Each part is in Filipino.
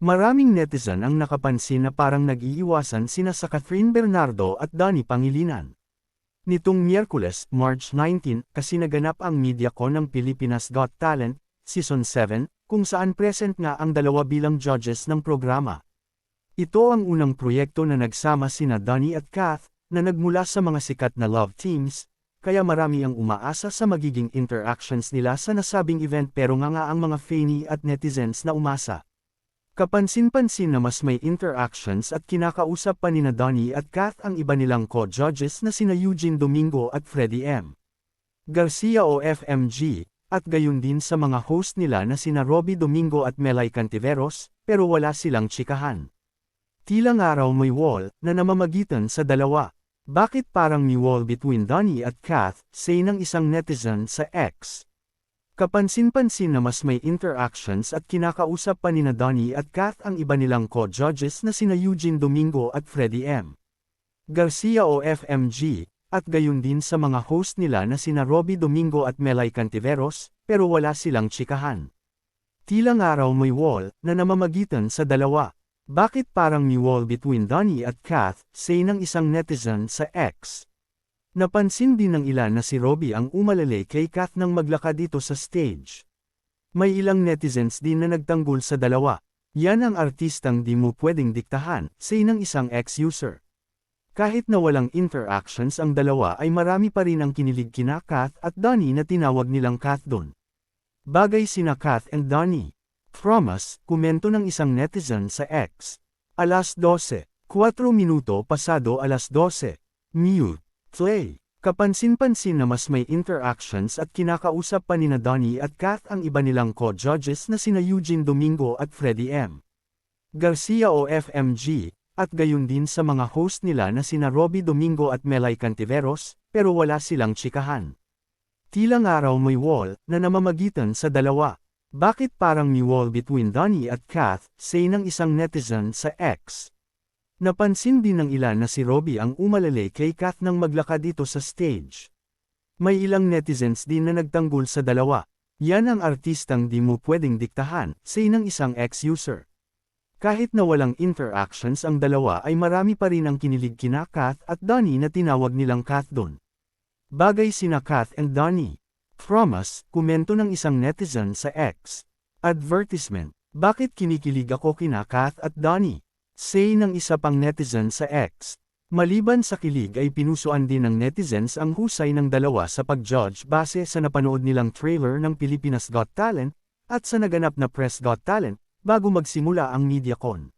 Maraming netizen ang nakapansin na parang nag-iiwasan sina sa Catherine Bernardo at Donnie Pangilinan. Nitong Miyerkules, March 19, kasi naganap ang MediaCon ng Pilipinas Got Talent, Season 7, kung saan present nga ang dalawa bilang judges ng programa. Ito ang unang proyekto na nagsama sina Donnie at Kath, na nagmula sa mga sikat na love teams, kaya marami ang umaasa sa magiging interactions nila sa nasabing event pero nga nga ang mga fanny at netizens na umasa. Kapansin-pansin na mas may interactions at kinakausap pa ni na Donnie at Kath ang iba nilang co-judges na sina Eugene Domingo at Freddie M. Garcia o FMG, at gayon din sa mga host nila na sina Robbie Domingo at Melay Cantiveros, pero wala silang chikahan. Tilang araw may wall na namamagitan sa dalawa. Bakit parang may wall between Donnie at Kath, say ng isang netizen sa X. Kapansin-pansin na mas may interactions at kinakausap pa ni na Donnie at Kath ang iba nilang co-judges na sina Eugene Domingo at Freddie M. Garcia o FMG, at gayon din sa mga host nila na sina Robbie Domingo at Melay Cantiveros, pero wala silang chikahan. Tilang araw may wall na namamagitan sa dalawa. Bakit parang may wall between Donnie at Kath, say ng isang netizen sa X. Napansin din ng ilan na si Robbie ang umalali kay Kath nang maglakad dito sa stage. May ilang netizens din na nagtanggol sa dalawa. Yan ang artistang di mo pwedeng diktahan, say ng isang ex-user. Kahit na walang interactions ang dalawa ay marami pa rin ang kinilig kina Kath at Donnie na tinawag nilang Kath Don. Bagay sina Kath and Donnie. Promise, komento ng isang netizen sa X. Alas 12, 4 minuto pasado alas 12. Mute. Play. Kapansin-pansin na mas may interactions at kinakausap pa ni na Donnie at Kath ang iba nilang co-judges na sina Eugene Domingo at Freddie M. Garcia o FMG, at gayon din sa mga host nila na sina Robbie Domingo at Melay Cantiveros, pero wala silang chikahan. Tilang araw may wall na namamagitan sa dalawa. Bakit parang may wall between Donnie at Kath, say ng isang netizen sa X. Napansin din ng ilan na si Robbie ang umalali kay Kath nang maglakad dito sa stage. May ilang netizens din na nagtanggol sa dalawa. Yan ang artistang di mo pwedeng diktahan, say ng isang ex-user. Kahit na walang interactions ang dalawa ay marami pa rin ang kinilig kina Kath at Donnie na tinawag nilang Kath Don. Bagay sina Kath and Donnie. Promise, komento ng isang netizen sa X. Advertisement. Bakit kinikilig ako kina Kath at Donnie? Say ng isa pang netizen sa X. Maliban sa kilig ay pinusuan din ng netizens ang husay ng dalawa sa pag-judge base sa napanood nilang trailer ng Pilipinas Got Talent, at sa naganap na Press Got Talent, bago magsimula ang MediaCon.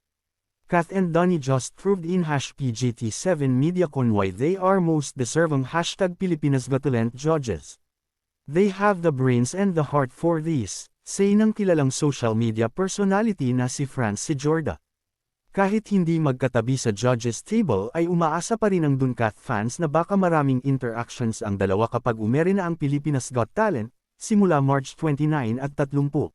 Kath and Donnie just proved in hash PGT7 MediaCon why they are most deserving hashtag Pilipinas Got Talent judges. They have the brains and the heart for this, say ng kilalang social media personality na si France Jorda. Kahit hindi magkatabi sa judges table ay umaasa pa rin ang Duncat fans na baka maraming interactions ang dalawa kapag umere na ang Pilipinas Got Talent, simula March 29 at 30.